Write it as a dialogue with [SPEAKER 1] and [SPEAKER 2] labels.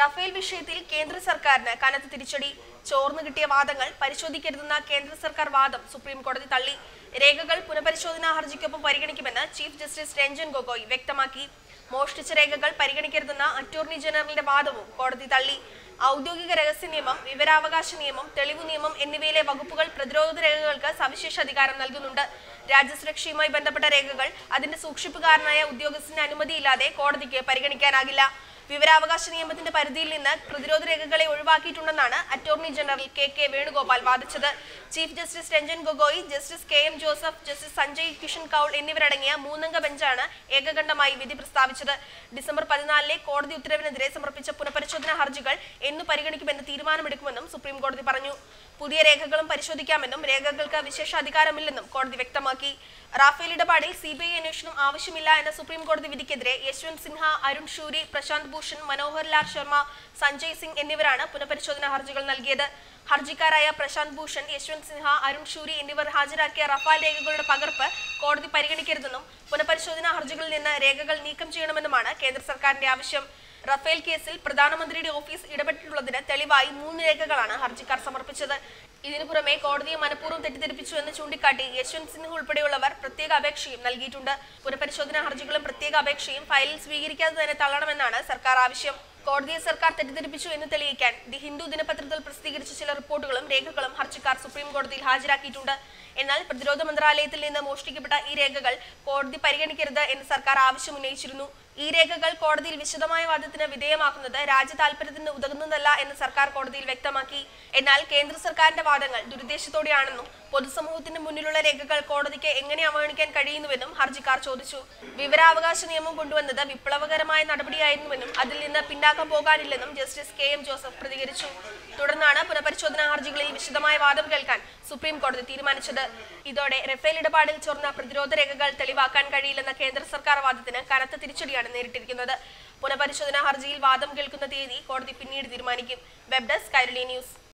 [SPEAKER 1] Rafale വിഷയത്തിൽ കേന്ദ്ര സർക്കാരിന് കനത്ത തിരിച്ചടി. ചോർന്നു കിട്ടിയ വാദങ്ങൾ പരിശോധിക്കരുതെന്ന കേന്ദ്ര സർക്കാർ വാദം സുപ്രീം കോടതി തള്ളി. രേഖകൾ പുനഃപരിശോധനാ ഹർജിക്കൊപ്പം പരിഗണിക്കുമെന്ന് ചീഫ് ജസ്റ്റിസ് രഞ്ജൻ ഗൊഗോയ് വ്യക്തമാക്കി. മോഷ്ടിച്ച രേഖകൾ പരിഗണിക്കരുതെന്ന അറ്റോർണി ജനറലിന്റെ വാദവും കോടതി തള്ളി. ഔദ്യോഗിക രഹസ്യ നിയമം വിവരാവകാശ നിയമം തെളിവു നിയമം എന്നിവയിലെ വകുപ്പുകൾ പ്രതിരോധ രേഖകൾക്ക് സവിശേഷ അധികാരം നൽകുന്നുണ്ട്. രാജ്യസുരക്ഷയുമായി ബന്ധപ്പെട്ട രേഖകൾ അതിന്റെ സൂക്ഷിപ്പുകാരനായ ഉദ്യോഗസ്ഥന്റെ അനുമതിയില്ലാതെ കോടതിക്ക് പരിഗണിക്കാനാകില്ല. വിവരാവകാശ നിയമത്തിന്റെ പരിധിയിൽ നിന്ന് പ്രതിരോധ രേഖകളെ ഒഴിവാക്കിയിട്ടുണ്ടെന്നാണ് attorney general K K Venugopal വാദിച്ചത്. Chief justice Ranjan Gogoi justice K M Joseph justice Sanjay Kishan Kaul എന്നിവരടങ്ങിയ മൂന്നംഗ ബെഞ്ചാണ് ഏകകണ്ഠമായി വിധി പ്രസ്താവിച്ചത്. ഡിസംബർ പതിനാലിലെ കോടതി ഉത്തരവിനെതിരെ സമർപ്പിച്ച പുനഃപരിശോധനാ ഹർജികൾ എന്നു പരിഗണിക്കുമെന്ന് തീരുമാനമെടുക്കുമെന്നും സുപ്രീം കോടതി പറഞ്ഞു. പുതിയ രേഖകളും പരിശോധിക്കാമെന്നും രേഖകൾക്ക് വിശേഷാധികാരമില്ലെന്നും കോടതി വ്യക്തമാക്കി. റാഫേൽ ഇടപാടിൽ സി ബി ഐ അന്വേഷണം ആവശ്യമില്ല എന്ന സുപ്രീം കോടതി വിധിക്കെതിരെ യശ്വന്ത് സിൻഹ അരുൺ ഷൂരി പ്രശാന്ത് ഭൂഷൺ മനോഹർ ലാൽ ശർമ്മ സഞ്ജയ് സിംഗ് എന്നിവരാണ് പുനഃപരിശോധനാ ഹർജികൾ നൽകിയത്. ഹർജിക്കാരായ പ്രശാന്ത് ഭൂഷൺ യശ്വന്ത് സിൻഹ അരുൺ ഷൂരി എന്നിവർ ഹാജരാക്കിയ റഫാൽ രേഖകളുടെ പകർപ്പ് കോടതി പരിഗണിക്കരുതെന്നും പുനഃപരിശോധനാ ഹർജികളിൽ നിന്ന് രേഖകൾ നീക്കം ചെയ്യണമെന്നുമാണ് കേന്ദ്ര സർക്കാരിന്റെ ആവശ്യം. റഫേൽ കേസിൽ പ്രധാനമന്ത്രിയുടെ ഓഫീസ് ഇടപെട്ടിട്ടുള്ളതിന് തെളിവായി മൂന്ന് രേഖകളാണ് ഹർജിക്കാർ സമർപ്പിച്ചത്. ഇതിനു പുറമെ കോടതിയെ മനഃപൂർവം തെറ്റിദ്ധരിപ്പിച്ചു എന്ന് ചൂണ്ടിക്കാട്ടി യശ്വന്ത് സിൻഹ ഉൾപ്പെടെയുള്ളവർ പ്രത്യേക അപേക്ഷയും നൽകിയിട്ടുണ്ട്. പുനഃപരിശോധനാ ഹർജികളും പ്രത്യേക അപേക്ഷയും ഫയലിൽ സ്വീകരിക്കാതെ തന്നെ തള്ളണമെന്നാണ് സർക്കാർ ആവശ്യം. കോടതിയെ സർക്കാർ തെറ്റിദ്ധരിപ്പിച്ചു എന്ന് തെളിയിക്കാൻ ദി ഹിന്ദു ദിനപത്രത്തിൽ പ്രസിദ്ധീകരിച്ച ചില റിപ്പോർട്ടുകളും രേഖകളും ഹർജിക്കാർ സുപ്രീം കോടതിയിൽ ഹാജരാക്കിയിട്ടുണ്ട്. എന്നാൽ പ്രതിരോധ മന്ത്രാലയത്തിൽ നിന്ന് മോഷ്ടിക്കപ്പെട്ട ഈ രേഖകൾ കോടതി പരിഗണിക്കരുത് എന്ന് സർക്കാർ ആവശ്യം ഉന്നയിച്ചിരുന്നു. ഈ രേഖകൾ കോടതിയിൽ വിശദമായ വാദത്തിന് വിധേയമാക്കുന്നത് രാജ്യ താൽപര്യത്തിന് ഉതകുന്നതല്ല എന്ന് സർക്കാർ കോടതിയിൽ വ്യക്തമാക്കി. എന്നാൽ കേന്ദ്ര സർക്കാരിന്റെ വാദങ്ങൾ ദുരുദ്ദേശത്തോടെയാണെന്നും പൊതുസമൂഹത്തിന് മുന്നിലുള്ള രേഖകൾ കോടതിക്ക് എങ്ങനെ അവഗണിക്കാൻ കഴിയുന്നുവെന്നും ഹർജിക്കാർ ചോദിച്ചു. വിവരാവകാശ നിയമം കൊണ്ടുവന്നത് വിപ്ലവകരമായ നടപടിയായിരുന്നുവെന്നും അതിൽ നിന്ന് പിന്നാക്കം പോകാനില്ലെന്നും ജസ്റ്റിസ് കെ എം ജോസഫ് പ്രതികരിച്ചു. തുടർന്നാണ് പുനഃപരിശോധനാ ഹർജികളിൽ വിശദമായ വാദം കേൾക്കാൻ സുപ്രീം കോടതി തീരുമാനിച്ചത്. ഇതോടെ റഫേൽ ഇടപാടിൽ ചോർന്ന പ്രതിരോധ രേഖകൾ തെളിവാക്കാൻ കഴിയില്ലെന്ന കേന്ദ്ര സർക്കാർ വാദത്തിന് കനത്ത തിരിച്ചടിയാണ് നേരിട്ടിരിക്കുന്നത്. പുനഃപരിശോധനാ ഹർജിയിൽ വാദം കേൾക്കുന്ന തീയതി കോടതി പിന്നീട് തീരുമാനിക്കും. Web desk Kairali news.